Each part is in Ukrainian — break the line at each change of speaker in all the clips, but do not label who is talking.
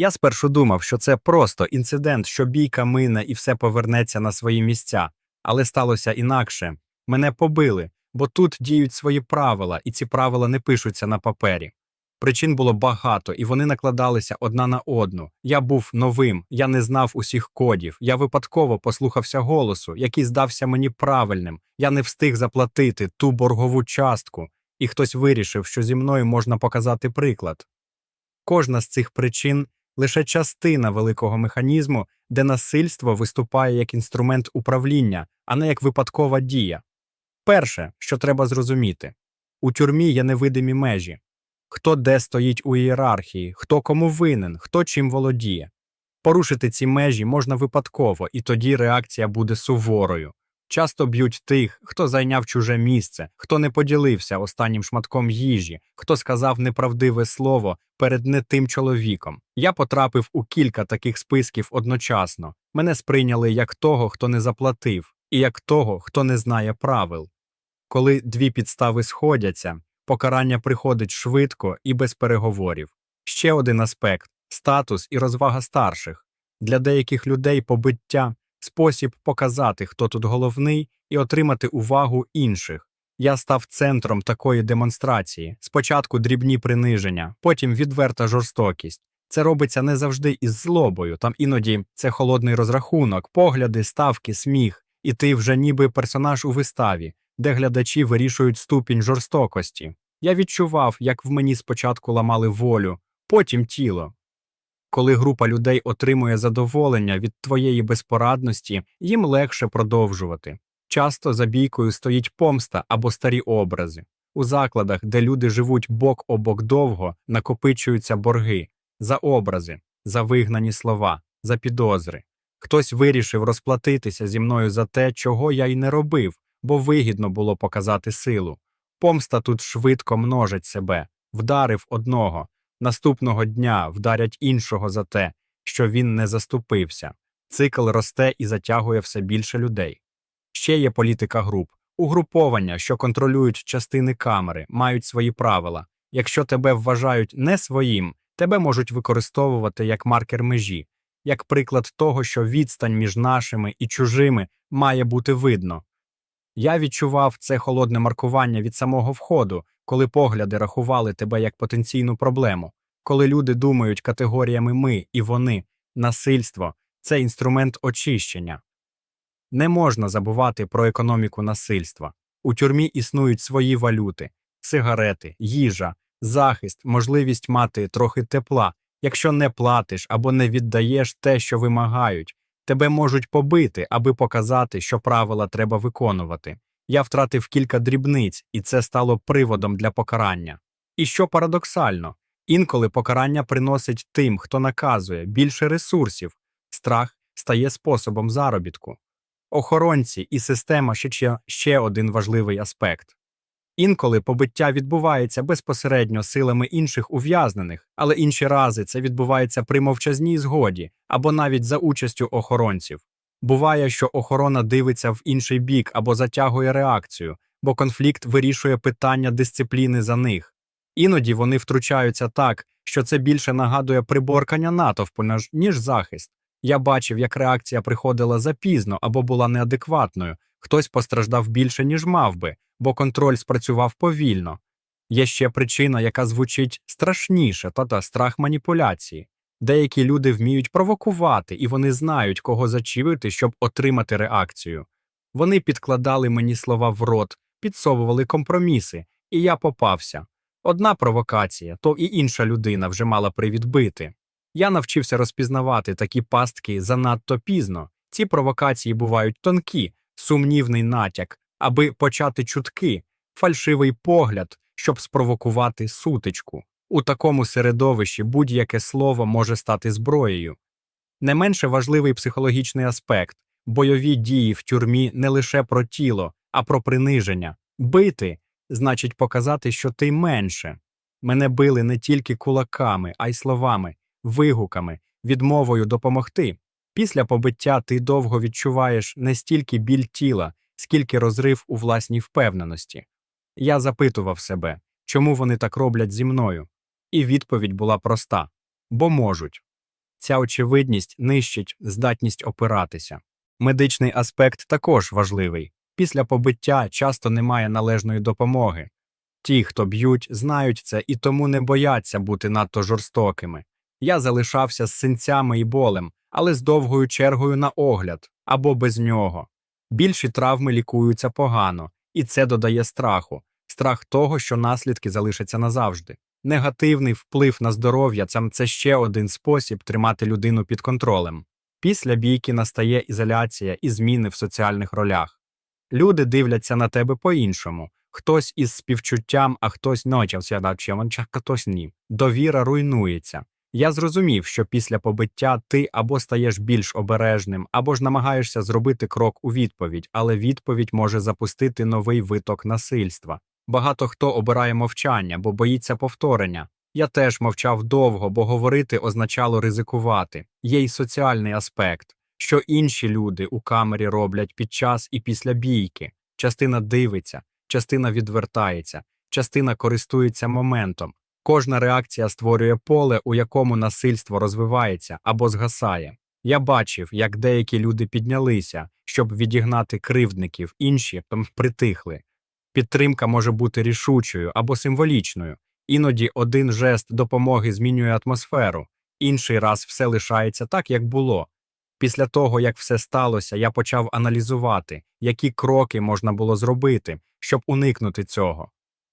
Я спершу думав, що це просто інцидент, що бійка мине і все повернеться на свої місця, але сталося інакше. Мене побили, бо тут діють свої правила, і ці правила не пишуться на папері. Причин було багато, і вони накладалися одна на одну. Я був новим, я не знав усіх кодів. Я випадково послухався голосу, який здався мені правильним. Я не встиг заплатити ту боргову частку, і хтось вирішив, що зі мною можна показати приклад. Кожна з цих причин лише частина великого механізму, де насильство виступає як інструмент управління, а не як випадкова дія. Перше, що треба зрозуміти, у тюрмі є невидимі межі хто де стоїть у ієрархії, хто кому винен, хто чим володіє. Порушити ці межі можна випадково, і тоді реакція буде суворою. Часто б'ють тих, хто зайняв чуже місце, хто не поділився останнім шматком їжі, хто сказав неправдиве слово перед не тим чоловіком. Я потрапив у кілька таких списків одночасно. Мене сприйняли як того, хто не заплатив, і як того, хто не знає правил. Коли дві підстави сходяться, покарання приходить швидко і без переговорів. Ще один аспект статус і розвага старших. Для деяких людей побиття спосіб показати, хто тут головний, і отримати увагу інших. Я став центром такої демонстрації. Спочатку дрібні приниження, потім відверта жорстокість. Це робиться не завжди із злобою, там іноді це холодний розрахунок, погляди, ставки, сміх, і ти вже ніби персонаж у виставі, де глядачі вирішують ступінь жорстокості. Я відчував, як в мені спочатку ламали волю, потім тіло. Коли група людей отримує задоволення від твоєї безпорадності, їм легше продовжувати. Часто за бійкою стоїть помста або старі образи. У закладах, де люди живуть бок о бок довго, накопичуються борги за образи, за вигнані слова, за підозри. Хтось вирішив розплатитися зі мною за те, чого я й не робив, бо вигідно було показати силу. Помста тут швидко множить себе, вдарив одного, наступного дня вдарять іншого за те, що він не заступився. Цикл росте і затягує все більше людей. Ще є політика груп. Угруповання, що контролюють частини камери, мають свої правила. Якщо тебе вважають не своїм, тебе можуть використовувати як маркер межі, як приклад того, що відстань між нашими і чужими має бути видно. Я відчував це холодне маркування від самого входу, коли погляди рахували тебе як потенційну проблему, коли люди думають категоріями ми і вони, насильство це інструмент очищення. Не можна забувати про економіку насильства. У тюрмі існують свої валюти, сигарети, їжа, захист, можливість мати трохи тепла. Якщо не платиш або не віддаєш те, що вимагають, тебе можуть побити, аби показати, що правила треба виконувати. Я втратив кілька дрібниць, і це стало приводом для покарання. І що парадоксально, інколи покарання приносить тим, хто наказує більше ресурсів, страх стає способом заробітку. Охоронці і система ще, ще один важливий аспект. Інколи побиття відбувається безпосередньо силами інших ув'язнених, але інші рази це відбувається при мовчазній згоді або навіть за участю охоронців. Буває, що охорона дивиться в інший бік або затягує реакцію, бо конфлікт вирішує питання дисципліни за них. Іноді вони втручаються так, що це більше нагадує приборкання натовпу, ніж захист. Я бачив, як реакція приходила запізно або була неадекватною, хтось постраждав більше, ніж мав би, бо контроль спрацював повільно. Є ще причина, яка звучить страшніше, та страх маніпуляції. Деякі люди вміють провокувати, і вони знають, кого зачівити, щоб отримати реакцію. Вони підкладали мені слова в рот, підсовували компроміси, і я попався. Одна провокація, то і інша людина вже мала привід бити. Я навчився розпізнавати такі пастки занадто пізно. Ці провокації бувають тонкі, сумнівний натяк, аби почати чутки, фальшивий погляд, щоб спровокувати сутичку. У такому середовищі будь-яке слово може стати зброєю. Не менше важливий психологічний аспект бойові дії в тюрмі не лише про тіло, а про приниження. Бити значить показати, що ти менше. Мене били не тільки кулаками, а й словами, вигуками, відмовою допомогти. Після побиття ти довго відчуваєш не стільки біль тіла, скільки розрив у власній впевненості. Я запитував себе, чому вони так роблять зі мною, і відповідь була проста бо можуть. Ця очевидність нищить здатність опиратися. Медичний аспект також важливий. Після побиття часто немає належної допомоги. Ті, хто б'ють, знають це і тому не бояться бути надто жорстокими. Я залишався з синцями і болем, але з довгою чергою на огляд або без нього. Більші травми лікуються погано, і це додає страху страх того, що наслідки залишаться назавжди. Негативний вплив на здоров'я це ще один спосіб тримати людину під контролем. Після бійки настає ізоляція і зміни в соціальних ролях. Люди дивляться на тебе по-іншому. Хтось із співчуттям, а хтось ночався, а хтось ні. Довіра руйнується. Я зрозумів, що після побиття ти або стаєш більш обережним, або ж намагаєшся зробити крок у відповідь, але відповідь може запустити новий виток насильства. Багато хто обирає мовчання, бо боїться повторення. Я теж мовчав довго, бо говорити означало ризикувати. Є й соціальний аспект, що інші люди у камері роблять під час і після бійки. Частина дивиться, частина відвертається, частина користується моментом. Кожна реакція створює поле, у якому насильство розвивається або згасає. Я бачив, як деякі люди піднялися, щоб відігнати кривдників, інші притихли. Підтримка може бути рішучою або символічною. Іноді один жест допомоги змінює атмосферу, інший раз все лишається так, як було. Після того, як все сталося, я почав аналізувати, які кроки можна було зробити, щоб уникнути цього.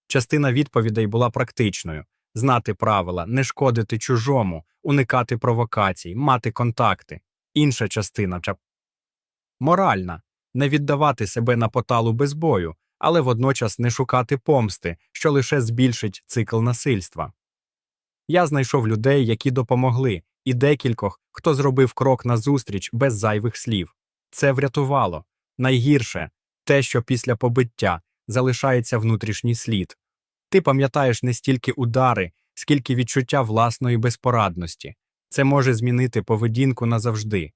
Частина відповідей була практичною знати правила, не шкодити чужому, уникати провокацій, мати контакти. Інша частина моральна не віддавати себе на поталу без бою, але водночас не шукати помсти, що лише збільшить цикл насильства. Я знайшов людей, які допомогли, і декількох, хто зробив крок назустріч без зайвих слів. Це врятувало. Найгірше те, що після побиття залишається внутрішній слід. Ти пам'ятаєш не стільки удари, скільки відчуття власної безпорадності. Це може змінити поведінку назавжди.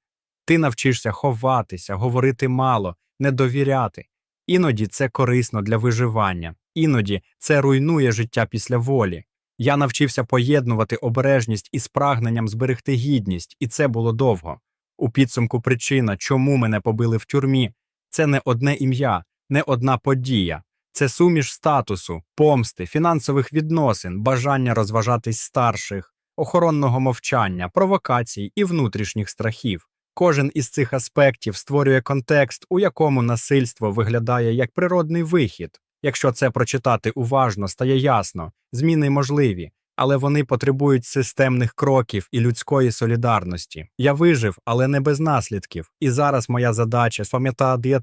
Ти навчишся ховатися, говорити мало, не довіряти. Іноді це корисно для виживання, іноді це руйнує життя після волі. Я навчився поєднувати обережність із прагненням зберегти гідність, і це було довго. У підсумку причина, чому мене побили в тюрмі, це не одне ім'я, не одна подія, це суміш статусу, помсти, фінансових відносин, бажання розважатись старших, охоронного мовчання, провокацій і внутрішніх страхів. Кожен із цих аспектів створює контекст, у якому насильство виглядає як природний вихід. Якщо це прочитати уважно, стає ясно, зміни можливі, але вони потребують системних кроків і людської солідарності. Я вижив, але не без наслідків. І зараз моя задача пам'ятати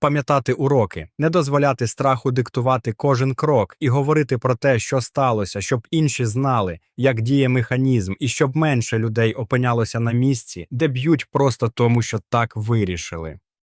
пам'ятати уроки, не дозволяти страху диктувати кожен крок і говорити про те, що сталося, щоб інші знали, як діє механізм, і щоб менше людей опинялося на місці, де б'ють просто тому, що так вирішили.